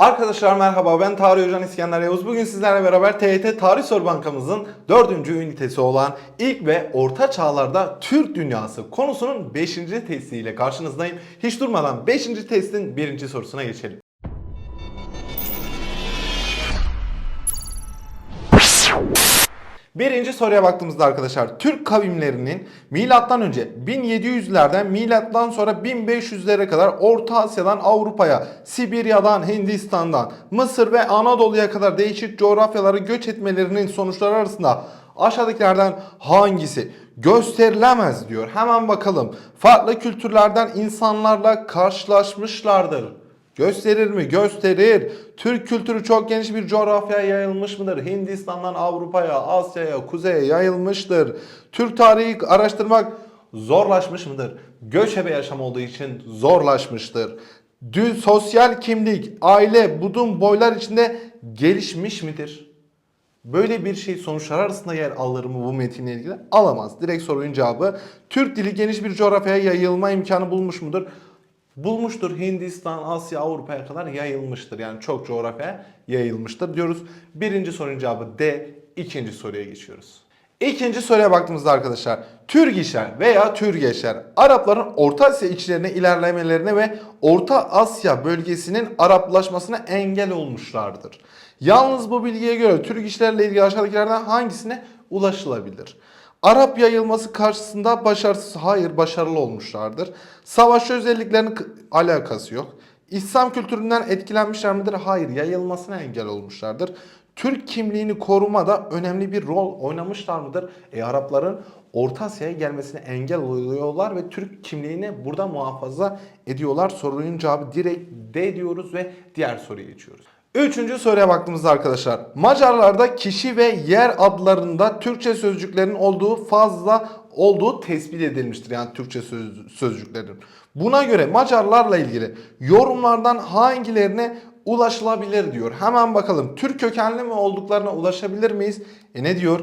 Arkadaşlar merhaba ben Tarih Hocan İskender Yavuz. Bugün sizlerle beraber TYT Tarih Soru Bankamızın 4. ünitesi olan ilk ve orta çağlarda Türk dünyası konusunun 5. testiyle karşınızdayım. Hiç durmadan 5. testin 1. sorusuna geçelim. Birinci soruya baktığımızda arkadaşlar Türk kavimlerinin milattan önce 1700'lerden milattan sonra 1500'lere kadar Orta Asya'dan Avrupa'ya, Sibirya'dan Hindistan'dan, Mısır ve Anadolu'ya kadar değişik coğrafyalara göç etmelerinin sonuçları arasında aşağıdakilerden hangisi gösterilemez diyor. Hemen bakalım. Farklı kültürlerden insanlarla karşılaşmışlardır. Gösterir mi? Gösterir. Türk kültürü çok geniş bir coğrafyaya yayılmış mıdır? Hindistan'dan Avrupa'ya, Asya'ya, kuzeye yayılmıştır. Türk tarihi araştırmak zorlaşmış mıdır? Göçebe yaşam olduğu için zorlaşmıştır. Dün sosyal kimlik, aile, budun boylar içinde gelişmiş midir? Böyle bir şey sonuçlar arasında yer alır mı bu metinle ilgili? Alamaz. Direkt sorunun cevabı Türk dili geniş bir coğrafyaya yayılma imkanı bulmuş mudur? Bulmuştur. Hindistan, Asya, Avrupa'ya kadar yayılmıştır. Yani çok coğrafyaya yayılmıştır diyoruz. Birinci sorunun cevabı D. İkinci soruya geçiyoruz. İkinci soruya baktığımızda arkadaşlar Türgişler veya Türgeçler Arapların Orta Asya içlerine ilerlemelerine ve Orta Asya bölgesinin Araplaşmasına engel olmuşlardır. Yalnız bu bilgiye göre Türgişlerle ilgili aşağıdakilerden hangisine ulaşılabilir? Arap yayılması karşısında başarısız, hayır başarılı olmuşlardır. Savaşçı özelliklerinin alakası yok. İslam kültüründen etkilenmişler midir? Hayır, yayılmasına engel olmuşlardır. Türk kimliğini korumada önemli bir rol oynamışlar mıdır? E Arapların Orta Asya'ya gelmesine engel oluyorlar ve Türk kimliğini burada muhafaza ediyorlar. Sorunun cevabı direkt D diyoruz ve diğer soruya geçiyoruz. Üçüncü soruya baktığımızda arkadaşlar Macarlarda kişi ve yer adlarında Türkçe sözcüklerin olduğu fazla olduğu tespit edilmiştir. Yani Türkçe söz, sözcüklerin. Buna göre Macarlarla ilgili yorumlardan hangilerine ulaşılabilir diyor. Hemen bakalım Türk kökenli mi olduklarına ulaşabilir miyiz? E ne diyor?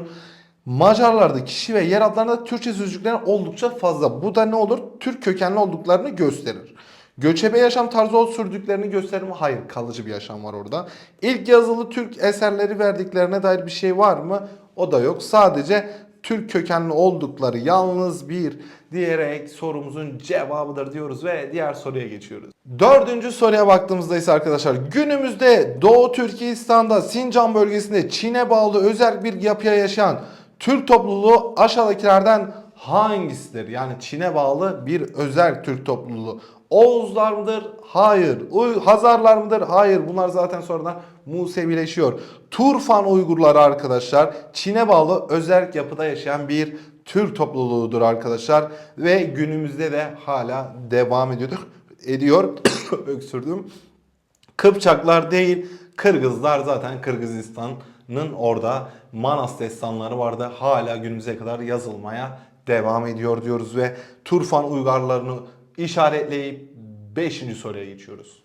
Macarlarda kişi ve yer adlarında Türkçe sözcüklerin oldukça fazla. Bu da ne olur? Türk kökenli olduklarını gösterir. Göçebe yaşam tarzı sürdüklerini gösterir mi? Hayır, kalıcı bir yaşam var orada. İlk yazılı Türk eserleri verdiklerine dair bir şey var mı? O da yok. Sadece Türk kökenli oldukları yalnız bir diyerek sorumuzun cevabıdır diyoruz ve diğer soruya geçiyoruz. Dördüncü soruya baktığımızda ise arkadaşlar günümüzde Doğu Türkistan'da Sincan bölgesinde Çin'e bağlı özel bir yapıya yaşayan Türk topluluğu aşağıdakilerden hangisidir? Yani Çin'e bağlı bir özel Türk topluluğu. Oğuzlar mıdır? Hayır. Hazarlar mıdır? Hayır. Bunlar zaten sonradan Musevileşiyor. Turfan Uygurları arkadaşlar Çin'e bağlı özel yapıda yaşayan bir Türk topluluğudur arkadaşlar. Ve günümüzde de hala devam ediyor. ediyor. Öksürdüm. Kıpçaklar değil, Kırgızlar zaten Kırgızistan'ın orada Manas destanları vardı. Hala günümüze kadar yazılmaya devam ediyor diyoruz ve Turfan uygarlarını işaretleyip 5. soruya geçiyoruz.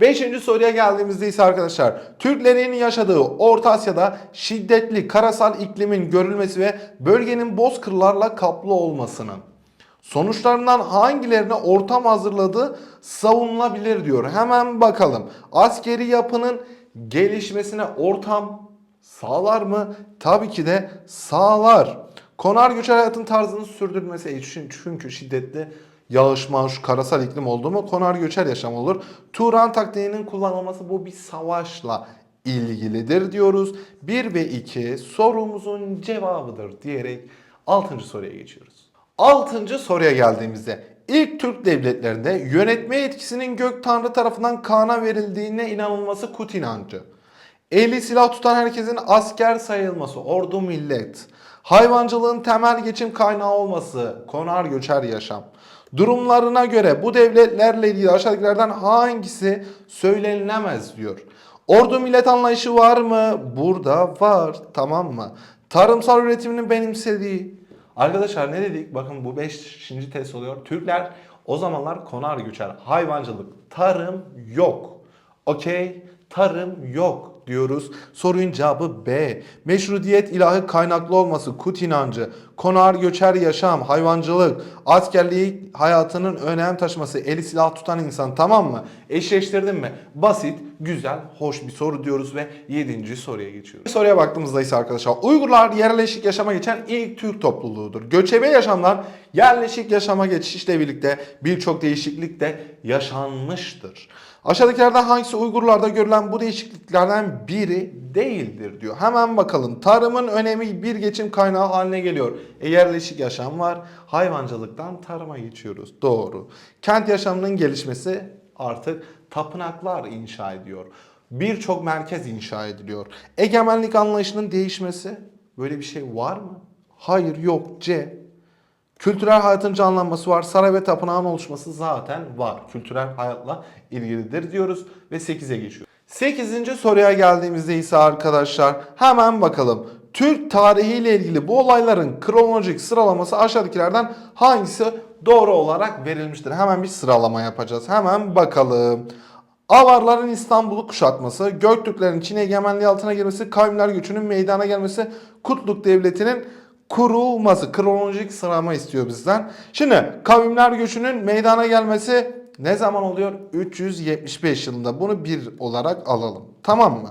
5. soruya geldiğimizde ise arkadaşlar Türklerin yaşadığı Orta Asya'da şiddetli karasal iklimin görülmesi ve bölgenin bozkırlarla kaplı olmasının Sonuçlarından hangilerine ortam hazırladığı savunulabilir diyor. Hemen bakalım. Askeri yapının gelişmesine ortam sağlar mı? Tabii ki de sağlar. Konar göçer hayatın tarzını sürdürmesi çünkü- çünkü şiddetli yağış mağış, karasal iklim oldu mu konar göçer yaşam olur. Turan taktiğinin kullanılması bu bir savaşla ilgilidir diyoruz. 1 ve 2 sorumuzun cevabıdır diyerek 6. soruya geçiyoruz. Altıncı soruya geldiğimizde ilk Türk devletlerinde yönetme yetkisinin gök tanrı tarafından Kaan'a verildiğine inanılması Kut inancı. Eli silah tutan herkesin asker sayılması, ordu millet. Hayvancılığın temel geçim kaynağı olması, konar göçer yaşam. Durumlarına göre bu devletlerle ilgili aşağıdakilerden hangisi söylenilemez diyor. Ordu millet anlayışı var mı? Burada var. Tamam mı? Tarımsal üretimini benimsediği, Arkadaşlar ne dedik? Bakın bu 5. test oluyor. Türkler o zamanlar konar göçer. Hayvancılık, tarım yok. Okey? Tarım yok. Diyoruz. Sorunun cevabı B. Meşrutiyet ilahı kaynaklı olması, kut inancı, konar göçer yaşam, hayvancılık, askerliği hayatının önem taşıması, eli silah tutan insan tamam mı? Eşleştirdin mi? Basit, güzel, hoş bir soru diyoruz ve 7. soruya geçiyoruz. Soruya baktığımızda ise arkadaşlar Uygurlar yerleşik yaşama geçen ilk Türk topluluğudur. Göçebe yaşamdan yerleşik yaşama geçişle birlikte birçok değişiklik de yaşanmıştır. Aşağıdakilerden hangisi Uygurlarda görülen bu değişikliklerden biri değildir diyor. Hemen bakalım. Tarımın önemi bir geçim kaynağı haline geliyor. E yerleşik yaşam var. Hayvancılıktan tarıma geçiyoruz. Doğru. Kent yaşamının gelişmesi artık tapınaklar inşa ediyor. Birçok merkez inşa ediliyor. Egemenlik anlayışının değişmesi böyle bir şey var mı? Hayır yok C. Kültürel hayatın canlanması var. Saray ve tapınağın oluşması zaten var. Kültürel hayatla ilgilidir diyoruz ve 8'e geçiyor. 8. soruya geldiğimizde ise arkadaşlar hemen bakalım. Türk tarihiyle ilgili bu olayların kronolojik sıralaması aşağıdakilerden hangisi doğru olarak verilmiştir? Hemen bir sıralama yapacağız. Hemen bakalım. Avarların İstanbul'u kuşatması, Göktürklerin Çin egemenliği altına girmesi, kavimler göçünün meydana gelmesi, Kutluk Devleti'nin kurulması, kronolojik sıralama istiyor bizden. Şimdi kavimler göçünün meydana gelmesi ne zaman oluyor? 375 yılında. Bunu bir olarak alalım. Tamam mı?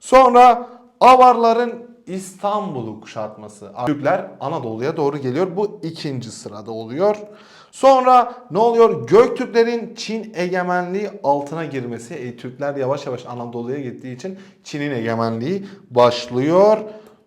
Sonra Avarların İstanbul'u kuşatması. Türkler Anadolu'ya doğru geliyor. Bu ikinci sırada oluyor. Sonra ne oluyor? Göktürklerin Çin egemenliği altına girmesi. E, Türkler yavaş yavaş Anadolu'ya gittiği için Çin'in egemenliği başlıyor.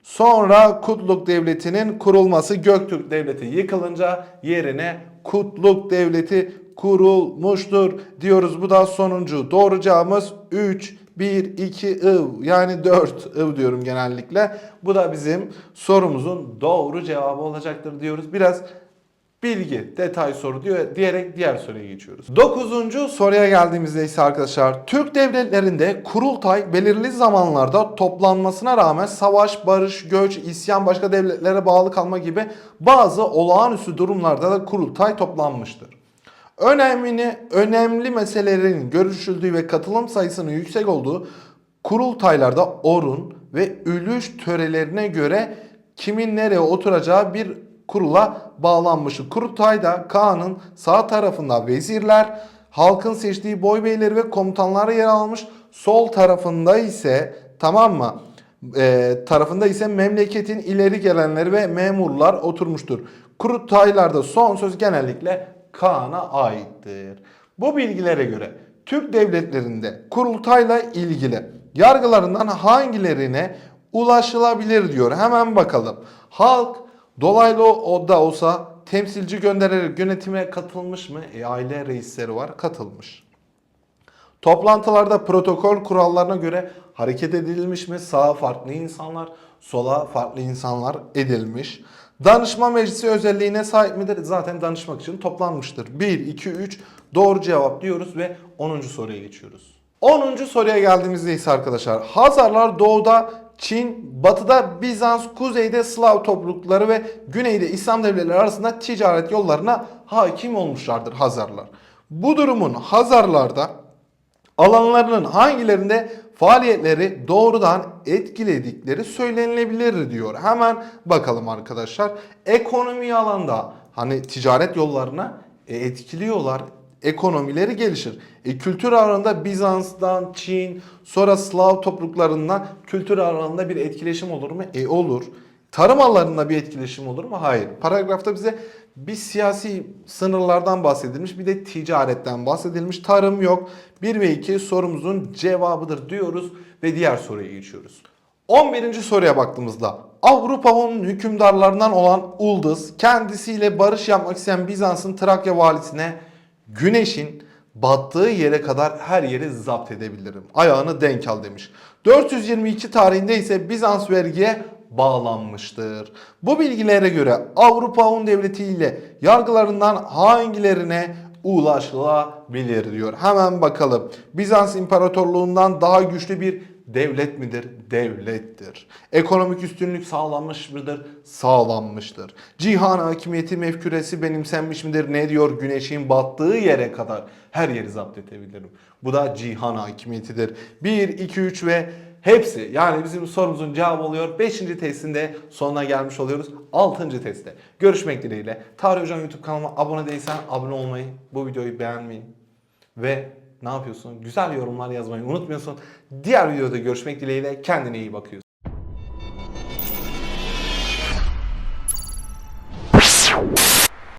Sonra Kutluk Devleti'nin kurulması Göktürk Devleti yıkılınca yerine Kutluk Devleti kurulmuştur diyoruz. Bu da sonuncu. Doğru cevabımız 3, 1, 2, ıv yani 4 ıv diyorum genellikle. Bu da bizim sorumuzun doğru cevabı olacaktır diyoruz. Biraz bilgi, detay soru diyor, diyerek diğer soruya geçiyoruz. Dokuzuncu soruya geldiğimizde ise arkadaşlar Türk devletlerinde kurultay belirli zamanlarda toplanmasına rağmen savaş, barış, göç, isyan, başka devletlere bağlı kalma gibi bazı olağanüstü durumlarda da kurultay toplanmıştır. Önemini, önemli meselelerin görüşüldüğü ve katılım sayısının yüksek olduğu kurultaylarda orun ve ülüş törelerine göre kimin nereye oturacağı bir kurula bağlanmıştır. Kurultayda Kaan'ın sağ tarafında vezirler, halkın seçtiği boy beyleri ve komutanlar yer almış. Sol tarafında ise tamam mı? Ee, tarafında ise memleketin ileri gelenleri ve memurlar oturmuştur. Kurultaylarda son söz genellikle Kaan'a aittir. Bu bilgilere göre Türk devletlerinde kurultayla ilgili yargılarından hangilerine ulaşılabilir diyor. Hemen bakalım. Halk dolaylı o da olsa temsilci göndererek yönetime katılmış mı? E, aile reisleri var katılmış. Toplantılarda protokol kurallarına göre hareket edilmiş mi? Sağa farklı insanlar, sola farklı insanlar edilmiş. Danışma meclisi özelliğine sahip midir? Zaten danışmak için toplanmıştır. 1, 2, 3 doğru cevap diyoruz ve 10. soruya geçiyoruz. 10. soruya geldiğimizde ise arkadaşlar Hazarlar doğuda Çin, batıda Bizans, kuzeyde Slav toplulukları ve güneyde İslam devletleri arasında ticaret yollarına hakim olmuşlardır Hazarlar. Bu durumun Hazarlarda alanlarının hangilerinde faaliyetleri doğrudan etkiledikleri söylenilebilir diyor. Hemen bakalım arkadaşlar. Ekonomi alanda hani ticaret yollarına e, etkiliyorlar. Ekonomileri gelişir. E, kültür alanında Bizans'tan, Çin, sonra Slav topluluklarından kültür alanında bir etkileşim olur mu? E olur. Tarım alanında bir etkileşim olur mu? Hayır. Paragrafta bize bir siyasi sınırlardan bahsedilmiş bir de ticaretten bahsedilmiş. Tarım yok. 1 ve 2 sorumuzun cevabıdır diyoruz ve diğer soruya geçiyoruz. 11. soruya baktığımızda Avrupa'nın hükümdarlarından olan Uldız kendisiyle barış yapmak isteyen Bizans'ın Trakya valisine güneşin battığı yere kadar her yeri zapt edebilirim. Ayağını denk al demiş. 422 tarihinde ise Bizans vergiye bağlanmıştır. Bu bilgilere göre Avrupa Un Devleti ile yargılarından hangilerine ulaşılabilir diyor. Hemen bakalım. Bizans İmparatorluğundan daha güçlü bir devlet midir? Devlettir. Ekonomik üstünlük sağlanmış mıdır? Sağlanmıştır. Cihan hakimiyeti mefküresi benimsenmiş midir? Ne diyor? Güneşin battığı yere kadar her yeri zapt edebilirim. Bu da cihan hakimiyetidir. 1, 2, 3 ve Hepsi yani bizim sorumuzun cevabı oluyor. 5. testinde sonuna gelmiş oluyoruz. 6. testte görüşmek dileğiyle. Tarih Hocam YouTube kanalıma abone değilsen abone olmayı, bu videoyu beğenmeyi ve ne yapıyorsun? Güzel yorumlar yazmayı unutmuyorsun. Diğer videoda görüşmek dileğiyle kendine iyi bakıyorsun.